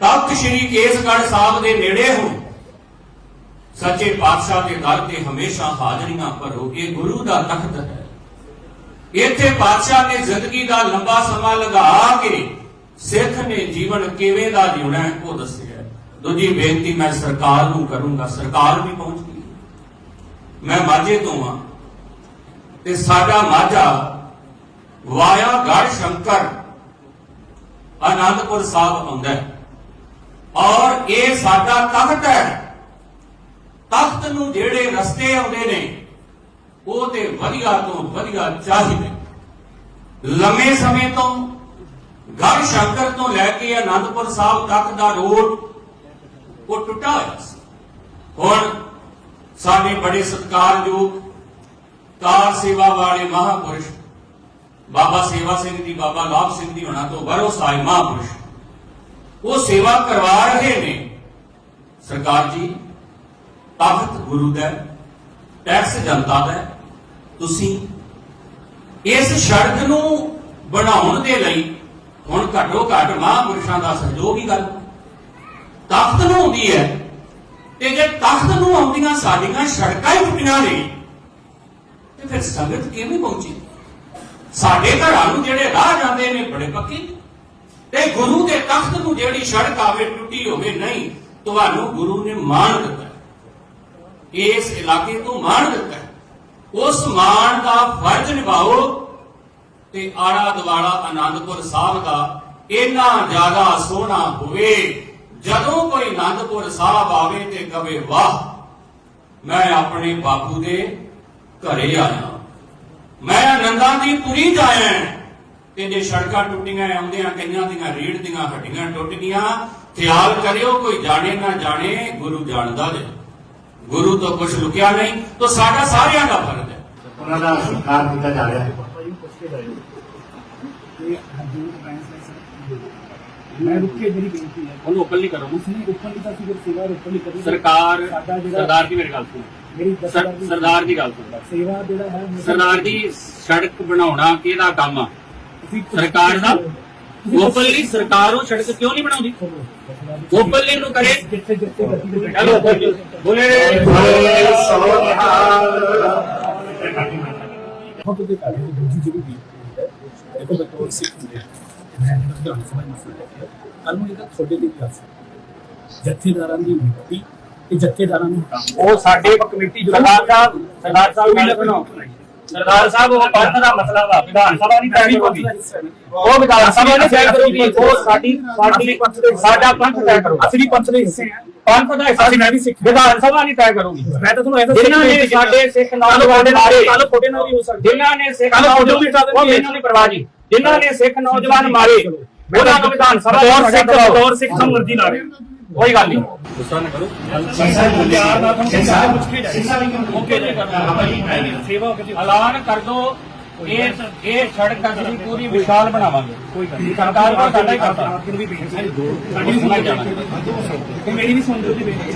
ਤਖਤ ਸ੍ਰੀ ਕੇਸਗੜ੍ਹ ਸਾਹਿਬ ਦੇ ਨੇੜੇ ਹੋ ਸੱਚੇ ਪਾਤਸ਼ਾਹ ਦੇ ਦਰ ਤੇ ਹਮੇਸ਼ਾ ਹਾਜ਼ਰੀਆਂ ਭਰੋ ਇਹ ਗੁਰੂ ਦਾ ਤਖਤ ਹੈ। ਇੱਥੇ ਪਾਤਸ਼ਾਹ ਨੇ ਜ਼ਿੰਦਗੀ ਦਾ ਲੰਬਾ ਸਮਾਂ ਲਗਾ ਕੇ ਸਿੱਖ ਨੇ ਜੀਵਨ ਕਿਵੇਂ ਦਾ ਜਿਉਣਾ ਹੈ ਉਹ ਦੱਸਿਆ। ਦੂਜੀ ਬੇਨਤੀ ਮੈਂ ਸਰਕਾਰ ਨੂੰ ਕਰੂੰਗਾ, ਸਰਕਾਰ ਵੀ ਪਹੁੰਚ ਗਈ ਮੈਂ ਮਾਝੇ ਤੋਂ ਹਾਂ ਤੇ ਸਾਡਾ ਮਾਝਾ ਵਾਇਆ ਗੜ ਸ਼ੰਕਰ ਆਨੰਦਪੁਰ ਸਾਹਿਬ ਆਉਂਦਾ ਹੈ। ਔਰ ਇਹ ਸਾਡਾ ਤਖਤ ਹੈ। ਤਖਤ ਨੂੰ ਜਿਹੜੇ ਰਸਤੇ ਆਉਂਦੇ ਨੇ, ਉਹ ਤੇ ਵਧੀਆ ਤੋਂ ਵਧੀਆ ਚਾਹੀਦੇ ਲੰਮੇ ਸਮੇਂ ਤੋਂ ਗੜ ਸ਼ੰਕਰ ਤੋਂ ਲੈ ਕੇ ਆਨੰਦਪੁਰ ਸਾਹਿਬ ਤੱਕ ਦਾ ਰੋਡ, ਉਹ ਟੁੱਟਾ ਹੋਇਆ ਸੀ। ਹੁਣ ਸਾਡੇ ਬੜੇ ਸਤਿਕਾਰਯੋਗ ਕਾਰ ਸੇਵਾ ਵਾਲੇ ਮਹਾਪੁਰਸ਼, ਬਾਬਾ ਸੇਵਾ ਸਿੰਘ ਜੀ, ਬਾਬਾ ਲਾਭ ਸਿੰਘ ਜੀ ਹੋਣਾ ਤੋਂ ਬਰੋ ਸਾਹਿਬ ਮਹਾਪੁਰਸ਼ ਉਹ ਸੇਵਾ ਕਰਵਾ ਰਹੇ ਨੇ। ਸਰਕਾਰ ਜੀ ਤਖਤ ਗੁਰੂ ਦਾ ਟੈਕਸ ਜਨਤਾ ਦਾ ਤੁਸੀਂ ਇਸ ਸੜਕ ਨੂੰ ਬਣਾਉਣ ਦੇ ਲਈ ਹੁਣ ਘੱਟੋ ਘੱਟ ਮਹਾਂਪੁਰਸ਼ਾਂ ਦਾ ਸਹਿਯੋਗ ਹੀ ਗੱਲ। ਤਖਤ ਨੂੰ ਆਉਂਦੀ ਹੈ ਤੇ ਜੇ ਤਖਤ ਨੂੰ ਆਉਂਦੀਆਂ ਸਾਡੀਆਂ ਸੜਕਾਂ ਹੀ ਟੁੱਟੀਆਂ ਨੇ, ਤੇ ਫਿਰ ਸੰਗਤ ਕਿਵੇਂ ਪਹੁੰਚੀ? ਸਾਡੇ ਘਰਾਂ ਨੂੰ ਜਿਹੜੇ ਰਾਹ ਜਾਂਦੇ ਨੇ, ਬੜੇ ਪੱਕੇ। ਤੇ ਗੁਰੂ ਦੇ ਤਖਤ ਨੂੰ ਜਿਹੜੀ ਸੜਕ ਆਵੇ ਟੁੱਟੀ ਹੋਵੇ ਨਹੀਂ, ਤੁਹਾਨੂੰ ਗੁਰੂ ਨੇ ਮਾਣ ਦਿੱਤਾ। ਇਸ ਇਲਾਕੇ ਤੋਂ ਮਾਣ ਦਿੱਤਾ। ਉਸ ਮਾਣ ਦਾ ਫਰਜ਼ ਨਿਭਾਓ ਤੇ ਆੜਾ ਦਵਾੜਾ ਆਨੰਦਪੁਰ ਸਾਹਿਬ ਦਾ ਇੰਨਾ ਜ਼ਿਆਦਾ ਸੋਹਣਾ ਹੋਵੇ, ਜਦੋਂ ਕੋਈ ਆਨੰਦਪੁਰ ਸਾਹਿਬ ਆਵੇ ਤੇ ਕਵੇ, ਵਾਹ, ਮੈਂ ਆਪਣੇ ਬਾਪੂ ਦੇ ਘਰੇ ਆਇਆ। ਮੈਂ ਆਨੰਦਾਂ ਦੀ ਪੁਰੀ ਜਾਇਆ ਤੇ ਜੇ ਸੜਕਾਂ ਟੁੱਟੀਆਂ ਆਉਂਦਿਆਂ ਕਈਆਂ ਦੀਆਂ ਰੀੜ ਦੀਆਂ ਹੱਡੀਆਂ ਟੁੱਟ ਗਈਆਂ ਖਿਆਲ ਕਰਿਓ ਕੋਈ ਜਾਣੇ ਨਾ ਜਾਣੇ ਗੁਰੂ ਜਾਣਦਾ ਜੇ। ਗੁਰੂ ਤੋਂ ਕੁਝ ਲੁਕਿਆ ਨਹੀਂ ਤਾਂ ਸਾਡਾ ਸਾਰਿਆਂ ਦਾ ਫਰਜ਼ ਹੈ। ਉਹਨਾਂ ਦਾ ਸਤਿਕਾਰ ਕੀਤਾ ਜਾ ਰਿਹਾ। ਹੈ ਮੈਂ ਰੁਕੇ ਮੇਰੀ ਬੇਨਤੀ ਹੈ ਉਹਨੂੰ ਓਪਨਲੀ ਕਰੋ। ਉਸਨੇ ਉੱਪਰ ਲਿਖਾ ਸੀ ਫਿਰ ਸੇਵਾ ਉੱਪਰ ਲਿਖਾ ਸੀ ਸਰਕਾਰ ਸਾਡਾ ਜਿਹੜਾ- ਸਰਦਾਰ ਦੀ ਮੇਰੀ ਗੱਲ ਸੁਣੋ। ਮੇਰੀ ਸਰਦਾਰ ਦੀ ਗੱਲ ਸੁਣੋ। ਸੇਵਾ ਜਿਹੜਾ ਹੈ ਸਰਦਾਰ ਦੀ ਸੜਕ ਬਣਾਉਣਾ ਕਿਹਦਾ ਕੰਮ ਆ? ਸਰਕਾਰ ਦਾ? ਓਪਨਲੀ ਸਰਕਾਰ ਉਹ ਸੜਕ ਕਿਉਂ ਨਹੀਂ ਬਣਾਉਂਦੀ? ਓਪਨਲੀ ਨੂੰ ਕਰੇ ਜਿੱਥੇ ਜਿੱਥੇ ਚਲੋ ਬੋਲੇ ਬਹੁਤ ਦੇ ਕਾਰਨ ਦੀ ਦੂਜੀ ਜਿਹੜੀ ਵੀ ਦੇਖੋ ਬਤੌਰ ਸਿੱਖ ਹੁੰਦੇ ਮੈਂ ਵਿਧਾਨ ਸਭਾ ਦਾ ਮਸਲਾ ਹੈ ਕੱਲ ਨੂੰ ਇਹਦਾ ਤੁਹਾਡੇ ਦੀ ਗੱਲ ਸੀ ਜਥੇਦਾਰਾਂ ਦੀ ਮਿੱਟੀ ਤੇ ਜਥੇਦਾਰਾਂ ਨੂੰ ਉਹ ਸਾਡੇ ਕਮੇਟੀ ਸਰਦਾਰ ਸਾਹਿਬ ਸਰਦਾਰ ਸਾਹਿਬ ਗੱਲ ਸੁਣੋ ਸਰਦਾਰ ਸਾਹਿਬ ਉਹ ਪੰਥ ਦਾ ਮਸਲਾ ਵਾ। ਵਿਧਾਨ ਸਭਾ ਨਹੀਂ ਤੈਅ ਕਰੂਗੀ ਉਹ ਵਿਧਾਨ ਸਭਾ ਨਹੀਂ ਤੈਅ ਕਰੂਗੀ ਉਹ ਸਾਡੀ ਸਾਡੀ ਸਾਡਾ ਪੰਥ ਤੈਅ ਕਰੂਗਾ ਅਸਲੀ ਪੰਥ ਦੇ ਹਿੱਸੇ ਆ। ਪੰਥ ਦਾ ਹਿੱਸਾ ਮੈਂ ਵੀ ਸਿੱਖ ਵਿਧਾਨ ਸਭਾ ਨਹੀਂ ਤੈਅ ਕਰੂਗੀ। ਮੈਂ ਤਾਂ ਤੁਹਾਨੂੰ ਇਹ ਜਿਨ੍ਹਾਂ ਨੇ ਸਾਡੇ ਸਿੱਖ ਨੌਜਵਾਨ ਮਾਰੇ। ਕੱਲ ਫੋਟੇ ਨਾਲ ਵੀ ਹੋ ਸਕਦਾ। ਜਿਨ੍ਹਾਂ ਨੇ ਸਿੱਖ ਕੱਲ੍ਹ ਫੋਟੋ ਵੀ ਹਟਾ ਨੌਜਵਾਨ ਦੇਣਗੇ। ਉਹ ਮੈਨੂੰ ਨਹੀਂ ਪਰਵਾਹ ਜੀ। ਜਿਨ੍ਹਾਂ ਨੇ ਸਿੱਖ ਨੌਜਵਾਨ ਮਾਰੇ ਉਹਨਾਂ ਨੂੰ ਵਿਧਾਨ ਸਭਾ ਸਿੱਖ ਮਰਜ਼ੀ ਲਾ ਰਹੇ ਕੋਈ ਗੱਲ ਨਹੀਂ। ਪਿਆਰ ਨਾਲ ਤੁਹਾਨੂੰ ਸਾਰੇ ਪੁੱਛ ਕੇ ਜਾਏ ਓਕੇ ਜੀ ਸੇਵਾ ਹੋ ਗਈ ਐਲਾਨ ਕਰ ਦੋ। ਇਹ ਇਹ ਸੜਕ ਅਸੀਂ ਪੂਰੀ ਵਿਸ਼ਾਲ ਬਣਾਵਾਂਗੇ। ਕੋਈ ਗੱਲ ਨਹੀਂ ਸਰਕਾਰ ਕੋਲ ਸਾਡਾ ਹੀ ਕਰਤਾ ਆਪ ਨੂੰ ਵੀ ਬੇਨਤੀ ਹੈ। ਸਾਡੀ ਵੀ ਸੁਣਾਈ ਜਾਣਾ ਮੇਰੀ ਵੀ ਸੁਣ ਦਿਓ ਜੀ ਬੇਨਤੀ